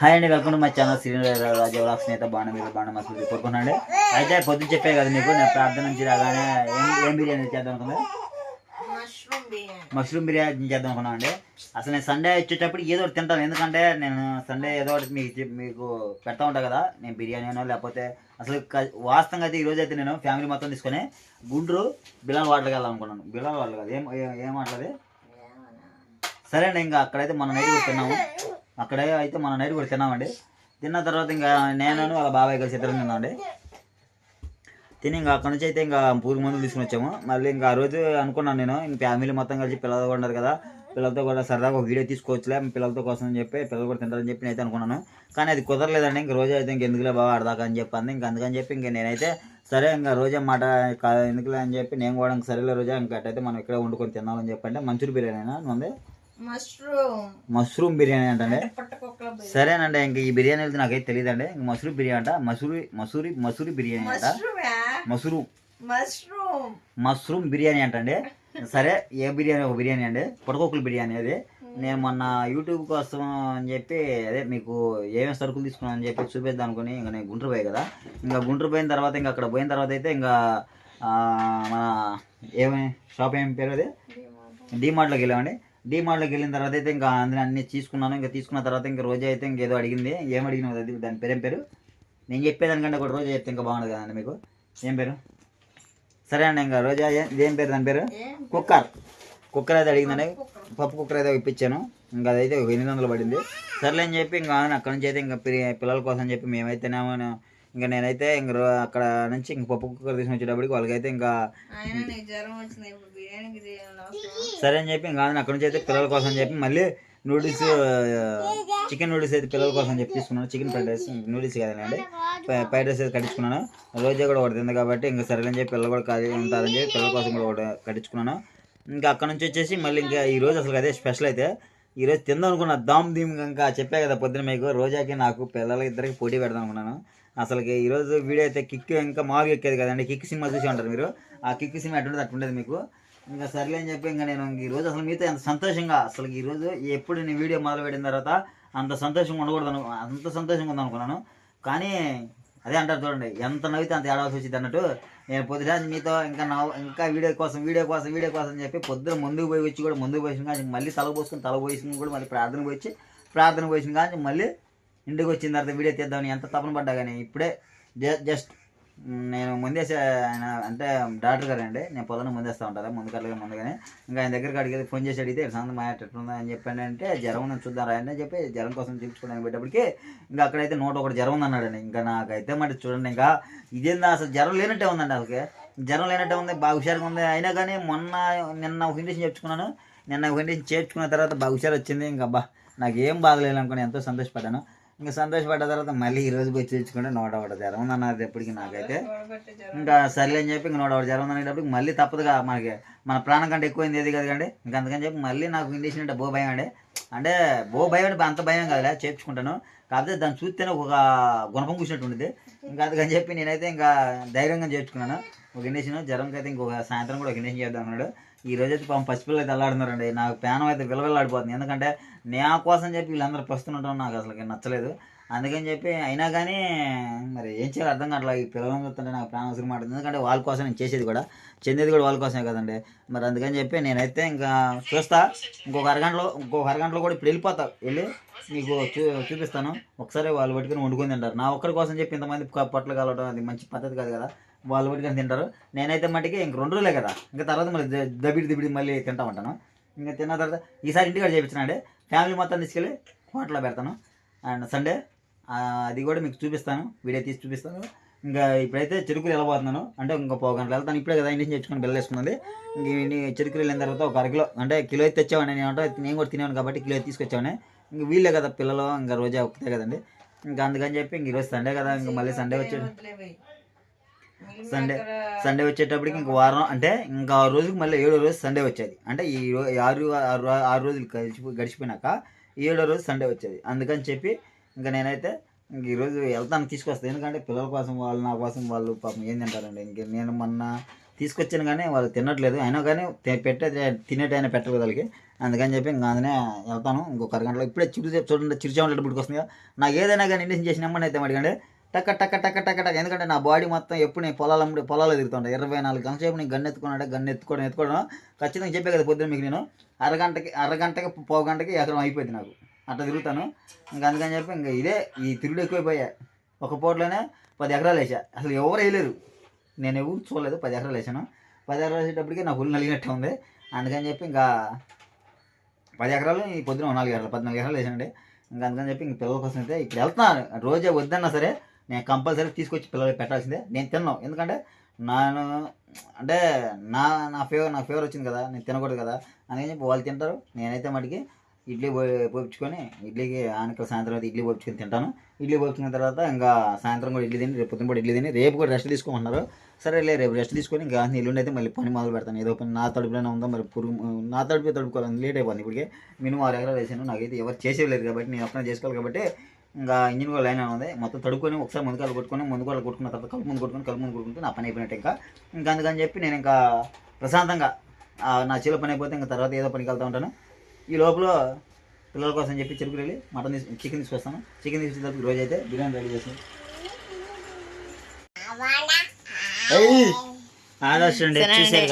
Hi అండి welcome to my channel Srinivasa Raju vlogs నేత బాణ మీద బాణ మసూరి కోరుకున్నాండి అయితే పొద్దున్న చెప్పే కదా మీకు నేను ప్రార్థన నుంచి రాగానే ఏం ఏం బిర్యానీ చేద్దాం అనుకున్నా మష్రూమ్ బిర్యానీ. చేద్దాం అనుకున్నాను అండి అసలు నేను సండే వచ్చేటప్పుడు ఏదో ఒకటి తింటాను. ఎందుకంటే నేను సండే ఏదో ఒకటి మీకు మీకు పెడతా ఉంటా కదా నేను బిర్యానీ అనో లేకపోతే అసలు వాస్తవంగా అయితే ఈ రోజు అయితే నేను ఫ్యామిలీ మొత్తం తీసుకొని గుండ్రు బిలాల్ వాటర్కి వెళ్ళాలనుకున్నాను బిలాల్ వాటర్ కాదు ఏం ఏం- సరే అండి ఇంకా అక్కడైతే మన నైట్ తిన్నాము. అక్కడే అయితే మన నైట్ కూడా తిన్నామండి. తిన్న తర్వాత ఇంకా నేను వాళ్ళ బాబాయ్ కలిసి ఇద్దరం తిన్నామండి. తిని ఇంకా అక్కడ నుంచి అయితే ఇంకా పూర్తి మందులు తీసుకుని వచ్చాము. మళ్ళీ ఇంకా ఆ రోజు అనుకున్నాను నేను ఇంక ఫ్యామిలీ మొత్తం కలిసి పిల్లలు కూడా ఉన్నారు కదా పిల్లలతో కూడా సరదాగా ఒక వీడియో తీసుకోవచ్చులే పిల్లలతో కోసం అని చెప్పి పిల్లలు కూడా తింటారని చెప్పి నేనైతే అనుకున్నాను. కానీ అది కుదరలేదండి ఇంక రోజు అయితే ఇంక ఎందుకులే బాగా ఆడదాకా అని చెప్పి ఇంక అందుకని చెప్పి ఇంక నేనైతే సరే ఇంకా రోజా మాట ఎందుకులే అని చెప్పి నేను కూడా ఇంక సరేలే రోజా ఇంకా అట్టయితే మనం ఇక్కడే వండుకొని తినాలని చెప్పండి మంచూరి బిర్యానీ ఉంది మష్రూమ్. మష్రూమ్ బిర్యానీ అంటే సరేనండి ఇంక ఈ బిర్యానీ అయితే నాకైతే తెలియదండి ఇంక మసూరి బిర్యానీ అంట. మసూరి మసూరి మసూరి బిర్యానీ అంట. మసూరు. మష్రూమ్. మష్రూమ్ బిర్యానీ అంటండి. సరే ఏ బిర్యానీ? ఒక బిర్యానీ అండి. పొడకొక్కుల బిర్యానీ అది. నేను మొన్న యూట్యూబ్ కోసం అని చెప్పి అదే మీకు ఏమేమి సరుకులు తీసుకున్నాను అని చెప్పి చూపిద్దాం అనుకుని ఇంకా నేను గుంటూరు పోయి కదా. ఇంకా గుంటూరు పోయిన తర్వాత ఇంకా అక్కడ పోయిన తర్వాత అయితే ఇంకా మన ఏమి షాప్ ఏమి పేరు అది? డీమార్ట్లోకి వెళ్ళామండి. డీమార్ట్లోకి వెళ్ళిన తర్వాత అయితే ఇంకా అందులో అన్ని తీసుకున్నాను. ఇంకా తీసుకున్న తర్వాత ఇంకా రోజా అయితే ఇంకేదో అడిగింది. ఏం అడిగిన అది? దాని పేరు పేరు? నేను చెప్పేదానికంటే ఒక రోజా చెప్తే ఇంకా బాగుండదు కదండి మీకు. ఏం పేరు? సరే అండి ఇంకా రోజా ఏ- ఏం పేరు? దాని పేరు? కుక్కర్. కుక్కర్ అయితే అడిగిందండి. పప్పు కుక్కర్ అయితే ఇప్పించాను. ఇంకా అదైతే ఎనిమిది వందలు పడింది. సర్లే అని చెప్పి ఇంకా అక్కడ నుంచి అయితే ఇంకా పిల్లల కోసం చెప్పి మేమైతేనేమో ఇంకా నేనైతే ఇంక అక్కడ నుంచి ఇంక పప్పు కుక్కర్ తీసుకుని వచ్చేటప్పటికి వాళ్ళకైతే ఇంకా సరే అని చెప్పి ఇంకా అక్కడ నుంచి అయితే పిల్లల కోసం చెప్పి మళ్ళీ నూడిల్స్ చికెన్ నూడిల్స్ అయితే పిల్లల కోసం చెప్పి తీసుకున్నాను. చికెన్ ఫ్రైడ్ రైస్ నూడిల్స్ కదండి ఫ్రైడ్ రైస్ అయితే కట్టించుకున్నాను. రోజా కూడా ఒకటి తింది కాబట్టి ఇంకా సరే అని చెప్పి పిల్లలు కూడా ఖాళీ ఉంటారని చెప్పి పిల్లల కోసం కూడా ఒకటి కట్టించుకున్నాను. ఇంకా అక్కడ నుంచి వచ్చేసి మళ్ళీ ఇంకా ఈ రోజు అసలు అదే స్పెషల్ అయితే ఈరోజు తిందాం అనుకున్నా దామ్ దీమ్ ఇంకా చెప్పా కదా పొద్దున మీకు రోజాకి నాకు పిల్లలకి ఇద్దరికి పోటీ పెడదాం అనుకున్నాను. అసలుకి ఈరోజు వీడియో అయితే కిక్ ఇంకా మామూలుగా ఎక్కేది కదండి. కిక్ సినిమా చూసి ఉంటారు మీరు. ఆ కిక్ సినిమా ఎట్టుండేది అట్టుండేది మీకు. ఇంకా సర్లే అని చెప్పి ఇంకా నేను ఈరోజు అసలు మీతో ఎంత సంతోషంగా అసలు ఈరోజు ఎప్పుడు నేను వీడియో మొదలు పెట్టిన తర్వాత అంత సంతోషంగా ఉండకూడదు అను- అంత సంతోషంగా ఉందనుకున్నాను. కానీ అదే అంటారు చూడండి ఎంత నవ్వితే అంత ఏడవలసి వచ్చింది అన్నట్టు. నేను పొద్దున మీతో ఇంకా నవ్వు ఇంకా వీడియో కోసం వీడియో కోసం వీడియో కోసం చెప్పి పొద్దున ముందుకు పోయి వచ్చి కూడా ముందుకు పోసిన కానీ మళ్ళీ తల పోసుకుని తల పోసుకుని కూడా మళ్ళీ ప్రార్థన పోయి వచ్చి ప్రార్థన పోసిన కానీ మళ్ళీ ఇంటికి వచ్చిన తర్వాత వీడియో తీద్దామని ఎంత తపన పడ్డా కానీ ఇప్పుడే జ- జస్ట్ నేను ముందేసే ఆయన అంటే డాక్టర్ గారు అండి. నేను పొద్దున ముందేస్తూ ఉంటాను. ముందు కట్టగా ముందుగానే. ఇంకా ఆయన దగ్గరికి అడిగి ఫోన్ చేసి అడిగితే సంత మా ఎట్లుందా? అని చెప్పాను అంటే జ్వరం నేను చూద్దాం రాయండి అని చెప్పి జ్వరం కోసం చూపించుకోవడానికి పెట్టేప్పటికి ఇంకా అక్కడైతే నూట ఒకటి జ్వరం ఉందన్నాడు ఇంకా నాకైతే మరి చూడండి ఇంకా ఇదేందా? అసలు జ్వరం లేనట్టే ఉందండి అసలు జ్వరం లేనట్టే ఉంది బాగా హుషారుగా ఉంది. అయినా కానీ మొన్న నిన్న ఒక ఇండిషన్ చెప్పుకున్నాను నిన్న ఒక ఇండిషన్ చేర్చుకున్న తర్వాత బాగా హుషారు వచ్చింది. ఇంకా అబ్బా నాకు ఏం బాగలేదు అనుకుని ఎంతో సంతోషపడ్డాను. ఇంకా సంతోషపడ్డ తర్వాత మళ్ళీ ఈ రోజు పోయి తెచ్చుకుంటే నూట ఒకటి జ్వరం ఉంది అన్నారు ఎప్పటికీ నాకైతే. ఇంకా సర్లే అని చెప్పి ఇంకా నూట ఒకటి జ్వరం అనేటప్పటికి మళ్ళీ తప్పదుగా మనకి మన ప్రాణం కంటే ఎక్కువైంది ఏది కదండి. ఇంకా అందుకని చెప్పి మళ్ళీ నాకు ఇండిషన్ అంటే బో భయం అండి. అంటే బో భయం అంటే అంత భయం కాదులే చేర్చుకుంటాను. కాకపోతే దాన్ని చూస్తేనే ఒక గుణపం కూర్చున్నట్టు ఉండేది ఇంకా అందుకని చెప్పి నేనైతే ఇంకా ధైర్యంగా చేర్చుకున్నాను. ఒక ఇండిషన్ జ్వరంకి అయితే ఇంకొక సాయంత్రం కూడా ఒక ఇండిషన్ చేద్దాం అన్నాడు. ఈ రోజు అయితే పాపం పసిపిల్లలు అయితే అల్లాడున్నారండి నాకు ప్రాణం అయితే విలవిల్లాడిపోతుంది. ఎందుకంటే నా కోసం చెప్పి వీళ్ళందరూ ప్రస్తుండటం నాకు అసలు నచ్చలేదు. అందుకని చెప్పి అయినా కానీ మరి ఏం చేయాలి అర్థం కావట్లేదు. ఈ పిల్లలను చూస్తుంటే నాకు ప్రాణం అవసరం మాట ఎందుకంటే వాళ్ళ కోసం నేను చేసేది కూడా. చెందేది కూడా వాళ్ళ కోసమే కదండి. మరి అందుకని చెప్పి నేనైతే ఇంకా చూస్తా. ఇంకొక అరగంటలో ఇంకొక అరగంటలో కూడా ఇప్పుడు వెళ్ళిపోతా. వెళ్ళి మీకు చూ చూపిస్తాను. ఒకసారి వాళ్ళు పట్టుకుని వండుకొని తింటారు. నా ఒక్కరి కోసం చెప్పి ఇంతమంది పొట్టలు కలవడం అది మంచి పద్ధతి కాదు కదా. వాళ్ళు పట్టుకొని తింటారు. నేనైతే మట్టికి ఇంక రెండు రోజులే కదా. ఇంకా తర్వాత మళ్ళీ ద- దబిడి దిబిడి మళ్ళీ తింటా ఉంటాను. ఇంకా తిన్న తర్వాత ఈసారి ఇంటికాడ చేయించినాడే ఫ్యామిలీ మొత్తం తీసుకెళ్ళి హోటల్లో పెడతాను. అండ్ సండే అది కూడా మీకు చూపిస్తాను. వీడియో తీసి చూపిస్తాను. ఇంకా ఇప్పుడైతే చెరుకులు వెళ్ళబోతున్నాను. అంటే ఇంకో పావు గంటలు వెళ్తాను. ఇప్పుడే కదా ఇంటికి తెచ్చుకొని బిల్లు వేసుకున్నది ఇంక చెరుకులు వెళ్ళిన తర్వాత ఒక అరకిలో అంటే కిలో అయితే తెచ్చామని నేను అంటే నేను కూడా తినేవాను కాబట్టి కిలో అయితే తీసుకొచ్చామని ఇంక వీళ్ళే కదా పిల్లలు ఇంకా రోజా ఒక్కతే కదండి. ఇంకా అందుకని చెప్పి ఇంక ఈరోజు సండే కదా ఇంకా మళ్ళీ సండే వచ్చాడు సండే సండే వచ్చేటప్పటికి ఇంక వారం అంటే ఇంకా ఆ రోజుకి మళ్ళీ ఏడో రోజు సండే వచ్చేది అంటే ఈ ఆరు ఆరు ఆరు రోజులు గడిచిపో గడిచిపోయినాక ఏడో రోజు సండే వచ్చేది అందుకని చెప్పి ఇంకా నేనైతే ఇంక ఈరోజు వెళ్తాను తీసుకొస్తాను ఎందుకంటే పిల్లల కోసం వాళ్ళు నా కోసం వాళ్ళు పాపం ఏం తింటారండి ఇంక నేను మొన్న తీసుకొచ్చాను కానీ వాళ్ళు తినట్లేదు అయినా కానీ పెట్టే తినేటైనా పెట్టరు వాళ్ళకి అందుకని చెప్పి ఇంకా అందునే వెళ్తాను ఇంకొక అరగంటలో ఇప్పుడే చిరు చూడండి చిరుచామలు వస్తుంది నాకు ఏదైనా కానీ ఇండక్షన్ చేసిన అమ్మని అయితే అడిగండి టక్క టక టక్క టక్క టక. ఎందుకంటే నా బాడీ మొత్తం ఎప్పుడు నేను పొలాలు అమ్ముడు పొలాలు తిరుగుతుంటా. ఇరవై నాలుగు గంటల సేపు నేను గన్ను ఎత్తుకున్నాడు గన్ను ఎత్తుకోవడం. ఎత్తుకోవడం ఖచ్చితంగా చెప్పే కదా పొద్దున్న మీకు నేను. అరగంటకి అరగంటకి పావు గంటకి ఎకరం అయిపోయింది నాకు. అట్లా తిరుగుతాను. ఇంకా అందుకని చెప్పి ఇంకా ఇదే ఈ తిరుగుడు ఎక్కువైపోయా. ఒక పూటలోనే పది ఎకరాలు వేసా. అసలు ఎవరు వేయలేరు. నేను ఎవరు చూడలేదు. పది ఎకరాలు వేసాను. పది ఎకరాలు వేసేటప్పటికి నాకు ఒళ్ళు నలిగినట్టు ఉంది. అందుకని చెప్పి ఇంకా పది ఎకరాలు ఈ పొద్దున నాలుగు ఎకరాలు పద్నాలుగు ఎకరాలు వేసానండి. ఇంకా అందుకని చెప్పి ఇంక పిల్లల కోసం అయితే ఇక్కడ వెళ్తున్నాను. రోజే వద్దన్నా సరే నేను కంపల్సరీ తీసుకొచ్చి పిల్లలకి పెట్టాల్సిందే. నేను తిన్నాను ఎందుకంటే నేను అంటే నా నా ఫేవర్ నా ఫేవర్ వచ్చింది కదా నేను తినకూడదు కదా అందుకని చెప్పి వాళ్ళు తింటారు. నేనైతే మటుకి ఇడ్లీ పో- పోపించుకొని ఇడ్లీకి ఆనకల సాయంత్రం అయితే ఇడ్లీ పోపించుకొని తింటాను. ఇడ్లీ పోపించుకున్న తర్వాత ఇంకా సాయంత్రం కూడా ఇడ్లీ తిని రేపు పొద్దున కూడా ఇడ్లీ తిని రేపు కూడా రెస్ట్ తీసుకోమన్నారు సరే లే రేపు రెస్ట్ తీసుకొని ఇంకా ఎల్లుండి అయితే మళ్ళీ పని మొదలు పెడతాను. ఏదో పని నా తడుపులోనే ఉందో మరి పురుగు నా తడుపు తడుపుకోవాలి. లేట్ అయిపోయింది ఇప్పటికే. మినిమం ఆరు ఎకరాలు వేసాను. నాకైతే ఎవరు చేసేయలేదు కాబట్టి నేను ఒక్కనే చేసుకోవాలి కాబట్టి ఇంకా ఇంజిన్ కూడా లైన్ ఉంది. మొత్తం తడుకొని ఒకసారి ముందుకాలు కొట్టుకొని ముందుకాలు కొట్టుకున్న తర్వాత కలుపు ముందు కొట్టుకొని కలుపు ముందు కొట్టుకుంటే నా పని అయిపోయినట్టు ఇంకా. ఇంకా అందుకని చెప్పి నేను ఇంకా ప్రశాంతంగా నా చేలో పని అయిపోతే ఇంకా తర్వాత ఏదో పనికి వెళ్తూ ఉంటాను. ఈ లోపల పిల్లల కోసం చెప్పి చెరుకు వెళ్ళి మటన్ తీసు చికెన్ తీసుకొస్తాను. చికెన్ తర్వాత రోజు అయితే బిర్యానీ రెడీ చేస్తాను. అండి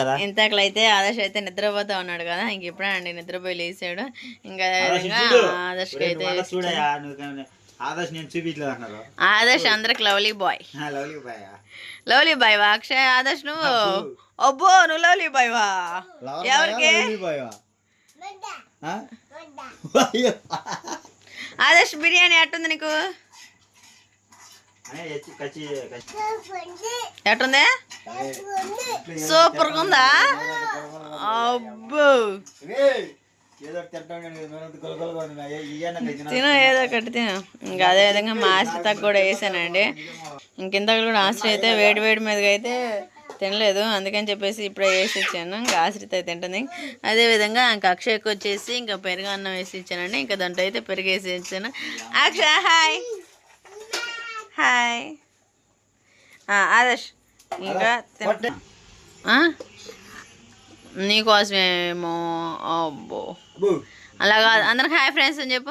కదా? ఇంతకులైతే ఆదర్శ్ అయితే నిద్రపోతా ఉన్నాడు కదా ఇంక ఇప్పుడే నిద్రపోయి లేచాడు. ఇంకా. ఆదర్శ్కి అయితే ఆదర్శ్ నేను చూపించలేదు అన్నారు ఆదర్శ్ అందరికి lovely boy. Lovely boy lovely boy వా అక్షయ్ ఆదర్శ్ నువ్వు? అబ్బో. నువ్వు లవ్లీ బాయ్ వా. ఎవరికి? ఆదర్శ్ బిర్యానీ ఎట్టుంది నీకు? ఎట్టుంది? సూపర్గా ఉందా అబ్బో. తిను ఏదో ఒకటి తిను. ఇంకా అదే విధంగా మా ఆశ్రితకు కూడా వేసానండి. ఇంకింతకు కూడా ఆశ్రిత అయితే వేడి వేడి మీదగా అయితే తినలేదు. అందుకని చెప్పేసి ఇప్పుడే వేసి ఇచ్చాను. ఇంకా ఆశ్రిత అయితే తింటుంది. అదే విధంగా ఇంకా అక్షయ్కి వచ్చేసి ఇంకా పెరుగు అన్నం వేసి ఇచ్చానండి. ఇంకా దాంట్లో అయితే పెరుగు వేసి ఇచ్చాను. అక్షయ్ హాయ్. హాయ్. ఆదర్శ్ ఇంకా తిన? నీకోసమేమో అబ్బో. అలా కాదు. అందరికి హాయ్ ఫ్రెండ్స్ అని చెప్పు.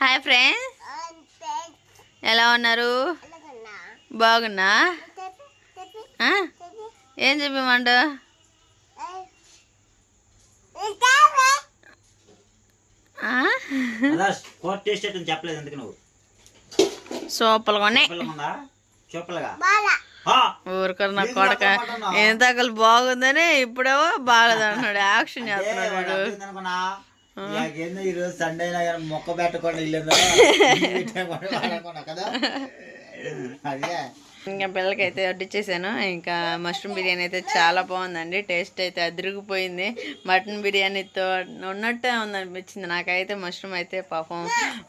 Hi friends. ఎలా ఉన్నారు? బాగున్నా? ఏం చెప్పమంట? సూపర్గా ఉన్నాయి. ఊరికరు నా కొడక. ఎంతకలు బాగుందని ఇప్పుడేమో బాగలేదు అంటున్నాడు యాక్షన్ చేస్తున్నాడు ఈరోజు సండే అయినా కానీ మొక్క పెట్టకుండా ఇల్లు కదా. అదే. ఇంకా పిల్లలకైతే వడ్డిచ్చేసాను. ఇంకా మష్రూమ్ బిర్యానీ అయితే చాలా బాగుందండి. టేస్ట్ అయితే అదిరిగిపోయింది. మటన్ బిర్యానీతో ఉన్నట్టే ఉందనిపించింది. నాకైతే మష్రూమ్ అయితే పాపం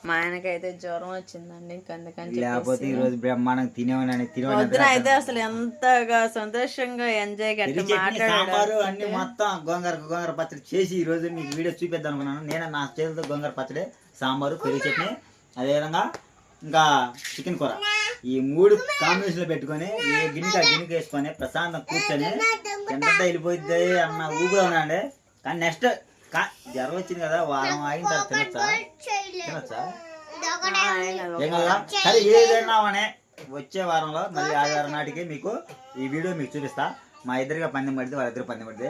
మా ఆయనకైతే జ్వరం వచ్చిందండి. ఇంక అందుకని లేకపోతే చెప్పేసి ఈరోజు బ్రహ్మాండంగా తినేవాడిని. పొద్దున అయితే అసలు ఎంతగా సంతోషంగా ఎంజాయ్ గట్టి సాంబారు మాట్లాడాడు. అన్ని మొత్తం గోంగూర గోంగూర పచ్చడి చేసి ఈ రోజు మీకు వీడియో చూపిద్దాం అనుకున్నాను. నేను నా చేతితో గోంగూర పచ్చడి సాంబారు పెరుగు చట్నీ. అదేవిధంగా ఇంకా చికెన్ కూర. ఈ మూడు కాంబినేషన్లో పెట్టుకొని ఏ గిన్నెకి ఆ గిన్నెకి వేసుకొని ప్రశాంతం కూర్చొని ఎంత వెళ్ళిపోద్ది అన్న ఊపిరి ఉన్నాండి కానీ నెక్స్ట్ కా జ్వరం వచ్చింది కదా వారం ఆగిన తర్వాత తినొచ్చా? తినొచ్చా? ఏం కదా. సరే వచ్చే వారంలో మళ్ళీ ఆదివారం నాటికి మీకు ఈ వీడియో మీకు చూపిస్తా. మా ఇద్దరిగా పందెం పడితే వాళ్ళిద్దరు పందెం పడితే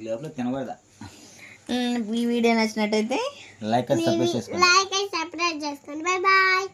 లోపల తినకూడదా? ఈ వీడియో నచ్చినట్టయితే లైక్ అండ్ సబ్స్క్రైబ్ చేసుకోండి. లైక్ అండ్ సబ్స్క్రైబ్ చేసుకోండి బై బాయ్